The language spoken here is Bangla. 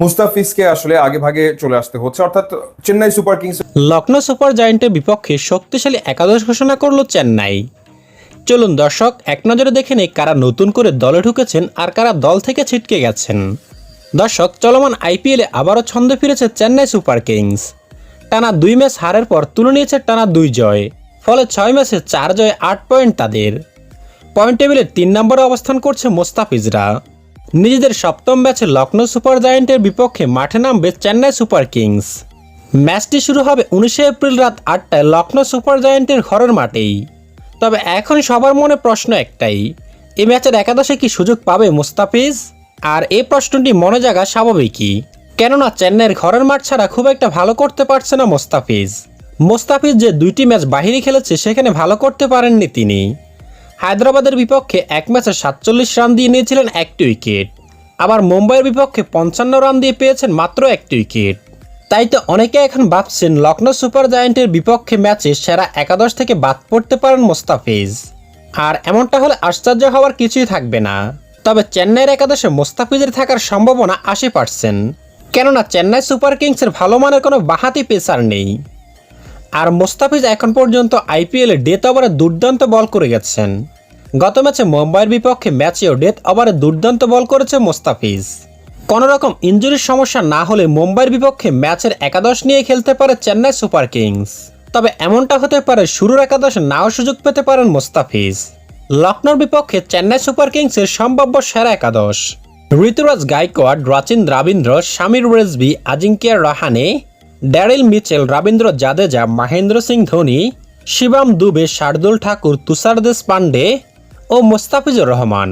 মুস্তাফিজকে আসলে আগে ভাগে চলে আসতে হচ্ছে। অর্থাৎ Chennai Super Kings Lucknow Super জায়েন্টের বিপক্ষে শক্তিশালী একাদশ ঘোষণা করল চেন্নাই। চলুন দর্শক, এক নজরে দেখে নেই কারা নতুন করে দলে ঢুকেছেন আর কারা দল থেকে ছিটকে গেছেন। দর্শক, চলমান আইপিএলে আবারও ছন্দে ফিরেছে চেন্নাই সুপার কিংস। টানা দুই ম্যাচ হারের পর তুলে নিয়েছে টানা দুই জয়, ফলে ছয় ম্যাচে চার জয়ে আট পয়েন্ট তাদের। পয়েন্ট টেবিলে তিন নম্বরে অবস্থান করছে মোস্তাফিজরা। নিজেদের সপ্তম ম্যাচে লখনৌ সুপার জায়েন্টের বিপক্ষে মাঠে নামবে চেন্নাই সুপার কিংস। ম্যাচটি শুরু হবে উনিশে এপ্রিল রাত আটটায় লখনৌ সুপার জায়েন্টের ঘরের মাঠেই। তবে এখন সবার মনে প্রশ্ন একটাই এই ম্যাচের একাদশে কি সুযোগ পাবে মুস্তাফিজ? আর এই প্রশ্নটি মনে জাগা স্বাভাবিকই, কেননা চেন্নাইয়ের ঘরের মাঠ ছাড়া খুব একটা ভালো করতে পারছে না মোস্তাফিজ। মোস্তাফিজ যে দুইটি ম্যাচ বাহিরে খেলেছে, সেখানে ভালো করতে পারেননি তিনি। হায়দ্রাবাদের বিপক্ষে এক ম্যাচে সাতচল্লিশ রান দিয়ে নিয়েছিলেন একটি উইকেট। আবার মুম্বাইয়ের বিপক্ষে পঞ্চান্ন রান দিয়ে পেয়েছেন মাত্র একটি উইকেট। তাই তো অনেকে এখন ভাবছেন লখনৌ সুপার জায়েন্টের বিপক্ষে ম্যাচে সেরা একাদশ থেকে বাদ পড়তে পারেন মোস্তাফিজ। আর এমনটা হলে আশ্চর্য হওয়ার কিছুই থাকবে না। তবে চেন্নাইয়ের একাদশে মোস্তাফিজের থাকার সম্ভাবনা আশি পার্সেন্ট। কেননা চেন্নাই সুপার কিংসের ভালো মানের কোনো বাহাতি পেসার নেই। আর মোস্তাফিজ এখন পর্যন্ত আইপিএলে ডেথ ওভারে দুর্দান্ত বল করে গেছেন। গত ম্যাচে মুম্বাইয়ের বিপক্ষে ম্যাচেও ডেথ ওভারে দুর্দান্ত বল করেছে মোস্তাফিজ। কোনো রকম ইঞ্জুরির সমস্যা না হলে মুম্বাইয়ের বিপক্ষে ম্যাচের একাদশ নিয়ে খেলতে পারে চেন্নাই সুপার কিংস। তবে এমনটা হতে পারে শুরুর একাদশ নাও সুযোগ পেতে পারেন মোস্তাফিজ। লখনৌর বিপক্ষে চেন্নাই সুপার কিংসের সম্ভাব্য সেরা একাদশ। Ruturaj Gaikwad, Rachin Ravindra Sameer Rizvi Ajinkya Rahane, Daryl Mitchell, Ravindra Jadeja, Mahendra Singh Dhoni, Shivam Dube, Shardul Thakur, Tushar Deshpande ও মোস্তাফিজুর রহমান।